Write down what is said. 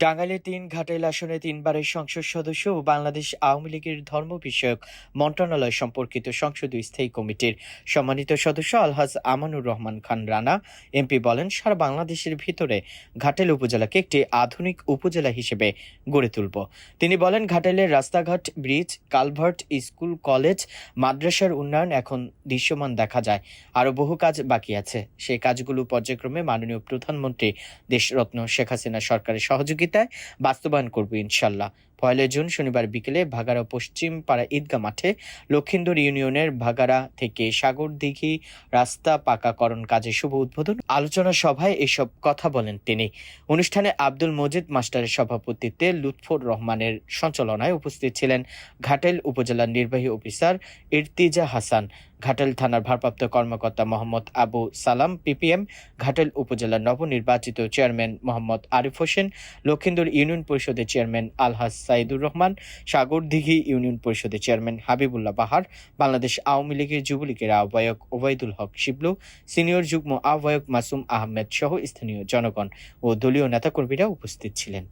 টাঙ্গাইলের তিন ঘাটাইল আসনে তিনবারের সংসদ সদস্য ও বাংলাদেশ আওয়ামী লীগের ধর্ম বিষয়ক মন্ত্রণালয় সম্পর্কিত সংসদীয় স্থায়ী কমিটির সম্মানিত সদস্য আলহাজ আমানুর রহমান খান রানা। এমপি বলেন, সারা বাংলাদেশের ভিতরে ঘাটাইল উপজেলাকে একটি আধুনিক উপজেলা হিসেবে গড়ে তুলব। তিনি বলেন ঘাটাইলের রাস্তাঘাট, ব্রিজ, কালভার্ট, স্কুল, কলেজ, মাদ্রাসার উন্নয়ন এখন দৃশ্যমান দেখা যায়। আরও বহু কাজ বাকি আছে। সেই কাজগুলো পর্যায়ক্রমে মাননীয় প্রধানমন্ত্রী দেশরত্ন শেখ হাসিনা সরকারের সহযোগিতায় বাস্তবায়ন করবে ইনশাল্লাহ। পয়লা জুন শনিবার বিকেলে ভাগাড়া পশ্চিম পাড়া ঈদগা মাঠে লক্ষিন্দর ইউনিয়নের ভাগাড়া থেকে সাগরদিঘি রাস্তা পাকাকরণ কাজে শুভ উদ্বোধন। আলোচনা সভায় এসব কথা বলেন তিনি। অনুষ্ঠানে আব্দুল মজিদ মাস্টারের সভাপতিত্বে লুৎফর রহমানের সঞ্চালনায় উপস্থিত ছিলেন ঘাটেল উপজেলার নির্বাহী অফিসার ইরতিজা হাসান, ঘাটেল থানার ভারপ্রাপ্ত কর্মকর্তা মোহাম্মদ আবু সালাম, পিপিএম ঘাটেল উপজেলার নবনির্বাচিত চেয়ারম্যান মোহাম্মদ আরিফ হোসেন, লক্ষিন্দর ইউনিয়ন পরিষদের চেয়ারম্যান আলহাজ সাইদুর রহমান সাগরদিঘি ইউনিয়ন পরিষদের চেয়ারম্যান হাবিবুল্লাহ বাহার, বাংলাদেশ আওয়ামী লীগের যুবলীগের আহ্বায়ক ওবায়দুল হক শিবলু, সিনিয়র যুগ্ম আহ্বায়ক মাসুম আহমেদ সহ স্থানীয় জনগণ ও দলীয় নেতাকর্মীরা উপস্থিত ছিলেন।